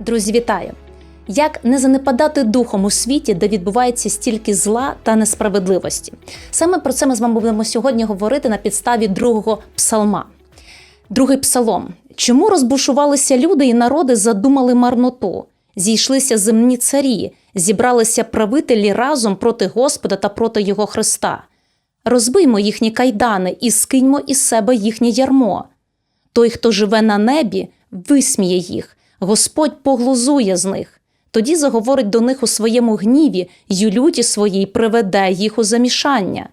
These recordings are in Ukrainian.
Друзі, вітаю! Як не занепадати духом у світі, де відбувається стільки зла та несправедливості? Саме про це ми з вами будемо сьогодні говорити на підставі другого псалма. Другий псалом. Чому розбушувалися люди і народи задумали марноту? Зійшлися земні царі, зібралися правителі разом проти Господа та проти Його Христа. Розбиймо їхні кайдани і скиньмо із себе їхнє ярмо. Той, хто живе на небі, висміє їх, Господь поглузує з них. Тоді заговорить до них у своєму гніві й у люті своїй приведе їх у замішання.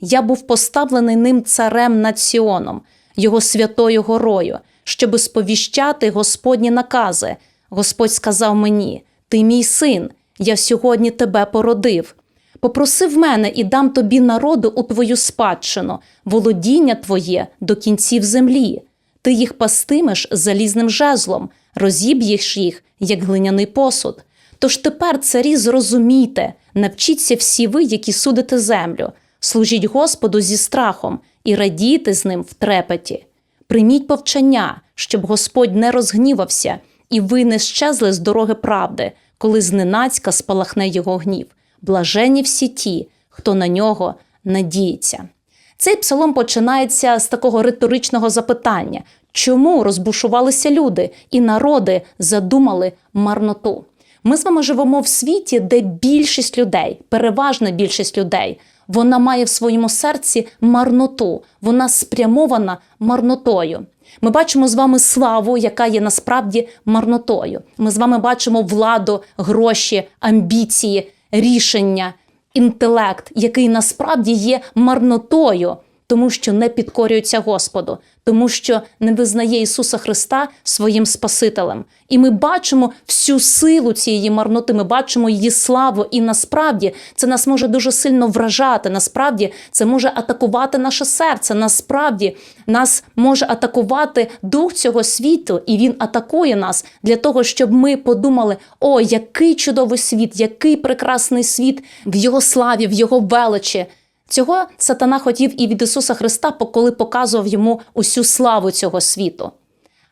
Я був поставлений ним царем над Сіоном, його святою горою, щоби сповіщати Господні накази. Господь сказав мені: Ти мій син, я сьогодні тебе породив. Попроси в мене і дам тобі народу у твою спадщину, володіння твоє до кінців землі. Ти їх пастимеш залізним жезлом, розіб'єш їх, як глиняний посуд. Тож тепер, царі, зрозумійте, навчіться всі ви, які судите землю, служіть Господу зі страхом і радійте з ним в трепеті. Прийміть повчання, щоб Господь не розгнівався, і ви не щезли з дороги правди, коли зненацька спалахне його гнів. Блажені всі ті, хто на нього надіється. Цей псалом починається з такого риторичного запитання: чому розбушувалися люди і народи задумали марноту? Ми з вами живемо в світі, де більшість людей, переважна більшість людей, вона має в своєму серці марноту, вона спрямована марнотою. Ми бачимо з вами славу, яка є насправді марнотою. Ми з вами бачимо владу, гроші, амбіції, рішення, інтелект, який насправді є марнотою, тому що не підкорюється Господу, тому що не визнає Ісуса Христа своїм Спасителем. І ми бачимо всю силу цієї марноти, ми бачимо її славу, і насправді це нас може дуже сильно вражати. Насправді це може атакувати наше серце. Насправді нас може атакувати дух цього світу, і він атакує нас для того, щоб ми подумали: о, який чудовий світ, який прекрасний світ в його славі, в його величі. Цього сатана хотів і від Ісуса Христа, коли показував йому усю славу цього світу.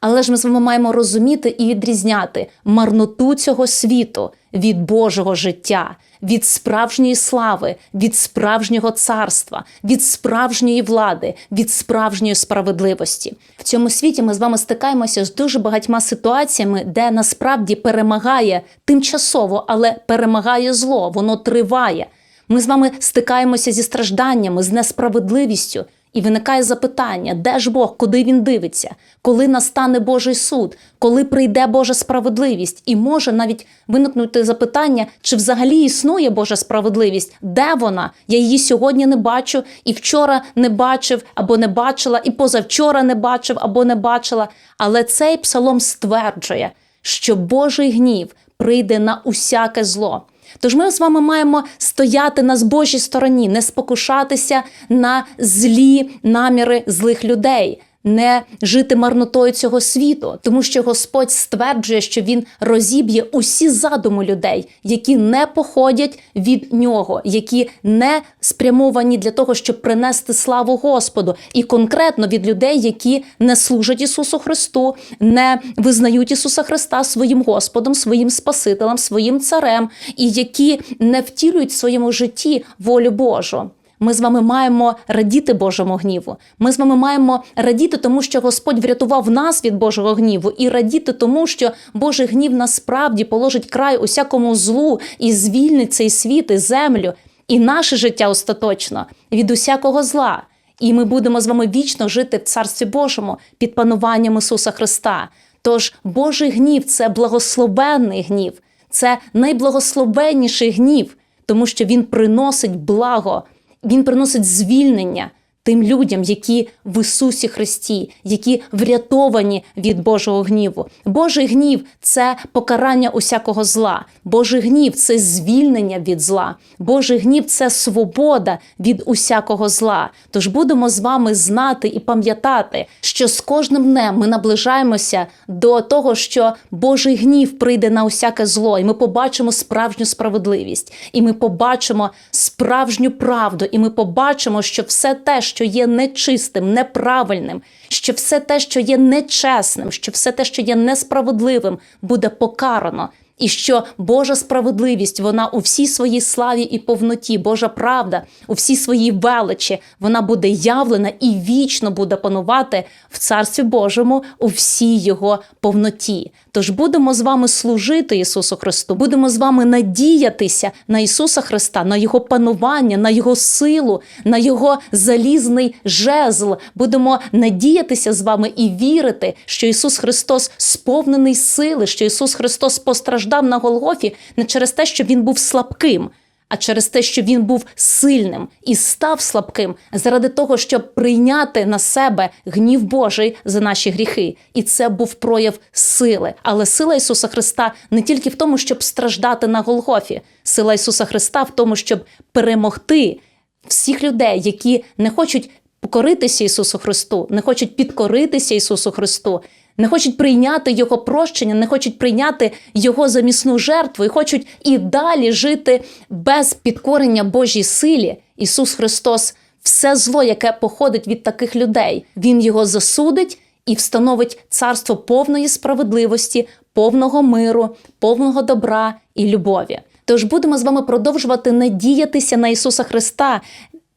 Але ж ми з вами маємо розуміти і відрізняти марноту цього світу від Божого життя, від справжньої слави, від справжнього царства, від справжньої влади, від справжньої справедливості. В цьому світі ми з вами стикаємося з дуже багатьма ситуаціями, де насправді перемагає тимчасово, але перемагає зло, воно триває. Ми з вами стикаємося зі стражданнями, з несправедливістю, і виникає запитання, де ж Бог, куди він дивиться, коли настане Божий суд, коли прийде Божа справедливість, і може навіть виникнути запитання, чи взагалі існує Божа справедливість, де вона? Я її сьогодні не бачу, і вчора не бачив або не бачила, і позавчора не бачив або не бачила. Але цей псалом стверджує, що Божий гнів прийде на усяке зло. Тож ми з вами маємо стояти на збожій стороні, не спокушатися на злі наміри злих людей, не жити марнотою цього світу, тому що Господь стверджує, що Він розіб'є усі задуми людей, які не походять від нього, які не спрямовані для того, щоб принести славу Господу, і конкретно від людей, які не служать Ісусу Христу, не визнають Ісуса Христа своїм Господом, своїм Спасителем, своїм царем, і які не втілюють в своєму житті волю Божу. Ми з вами маємо радіти Божому гніву. Ми з вами маємо радіти, тому що Господь врятував нас від Божого гніву, і радіти тому, що Божий гнів насправді положить край усякому злу і звільнить цей світ і землю, і наше життя остаточно від усякого зла. І ми будемо з вами вічно жити в Царстві Божому під пануванням Ісуса Христа. Тож Божий гнів це благословенний гнів, це найблагословенніший гнів, тому що він приносить благо. Він приносить звільнення тим людям, які в Ісусі Христі, які врятовані від Божого гніву. Божий гнів це покарання усякого зла. Божий гнів це звільнення від зла. Божий гнів це свобода від усякого зла. Тож будемо з вами знати і пам'ятати, що з кожним днем ми наближаємося до того, що Божий гнів прийде на усяке зло, і ми побачимо справжню справедливість, і ми побачимо справжню правду, і ми побачимо, що все те, що що є нечистим, неправильним, що все те, що є нечесним, що все те, що є несправедливим, буде покарано. І що Божа справедливість, вона у всій своїй славі і повноті, Божа правда у всій своїй величі, вона буде явлена і вічно буде панувати в Царстві Божому у всій його повноті. Тож будемо з вами служити Ісусу Христу, будемо з вами надіятися на Ісуса Христа, на Його панування, на Його силу, на Його залізний жезл. Будемо надіятися з вами і вірити, що Ісус Христос сповнений сили, що Ісус Христос постраждав на Голгофі не через те, що Він був слабким. А через те, що він був сильним і став слабким заради того, щоб прийняти на себе гнів Божий за наші гріхи, і це був прояв сили. Але сила Ісуса Христа не тільки в тому, щоб страждати на Голгофі, сила Ісуса Христа в тому, щоб перемогти всіх людей, які не хочуть покоритися Ісусу Христу, не хочуть підкоритися Ісусу Христу, не хочуть прийняти Його прощення, не хочуть прийняти Його замісну жертву і хочуть і далі жити без підкорення Божій силі. Ісус Христос, все зло, яке походить від таких людей, Він його засудить і встановить царство повної справедливості, повного миру, повного добра і любові. Тож будемо з вами продовжувати надіятися на Ісуса Христа.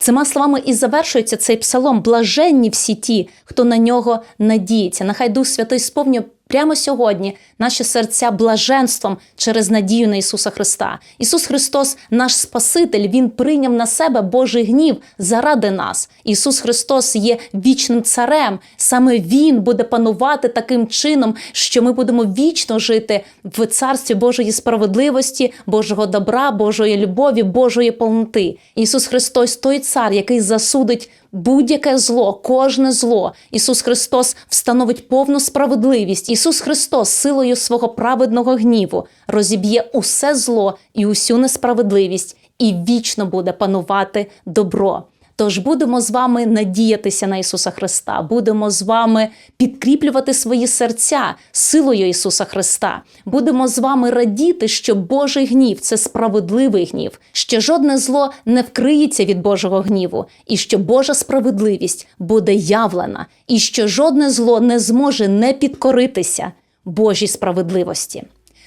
Цими словами і завершується цей псалом. Блаженні всі ті, хто на нього надіється. Нехай Дух Святий сповнює прямо сьогодні наші серця блаженством через надію на Ісуса Христа. Ісус Христос, наш Спаситель, Він прийняв на себе Божий гнів заради нас. Ісус Христос є вічним царем. Саме Він буде панувати таким чином, що ми будемо вічно жити в царстві Божої справедливості, Божого добра, Божої любові, Божої повноти. Ісус Христос той цар, який засудить будь-яке зло, кожне зло. Ісус Христос встановить повну справедливість. Ісус Христос силою свого праведного гніву розіб'є усе зло і усю несправедливість, і вічно буде панувати добро. Тож будемо з вами надіятися на Ісуса Христа, будемо з вами підкріплювати свої серця силою Ісуса Христа. Будемо з вами радіти, що Божий гнів це справедливий гнів, що жодне зло не вкриється від Божого гніву, і що Божа справедливість буде явлена, і що жодне зло не зможе не підкоритися Божій справедливості.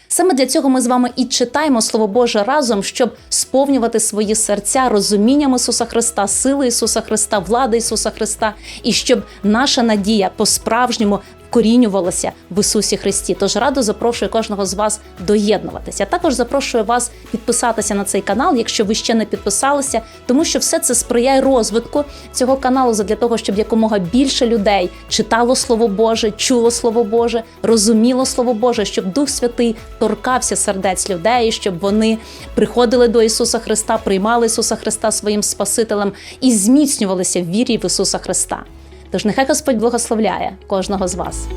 Саме для цього ми з вами і читаємо Слово Боже разом, щоб сповнювати свої серця розумінням Ісуса Христа, сили Ісуса Христа, влади Ісуса Христа, і щоб наша надія по-справжньому вкорінювалася в Ісусі Христі. Тож радо запрошую кожного з вас доєднуватися. Також запрошую вас підписатися на цей канал, якщо ви ще не підписалися, тому що все це сприяє розвитку цього каналу для того, щоб якомога більше людей читало Слово Боже, чуло Слово Боже, розуміло Слово Боже, щоб Дух Святий торкався сердець людей, щоб вони приходили до Ісуса Христа, приймали Ісуса Христа своїм Спасителем і зміцнювалися в вірі в Ісуса Христа. Тож нехай Господь благословляє кожного з вас.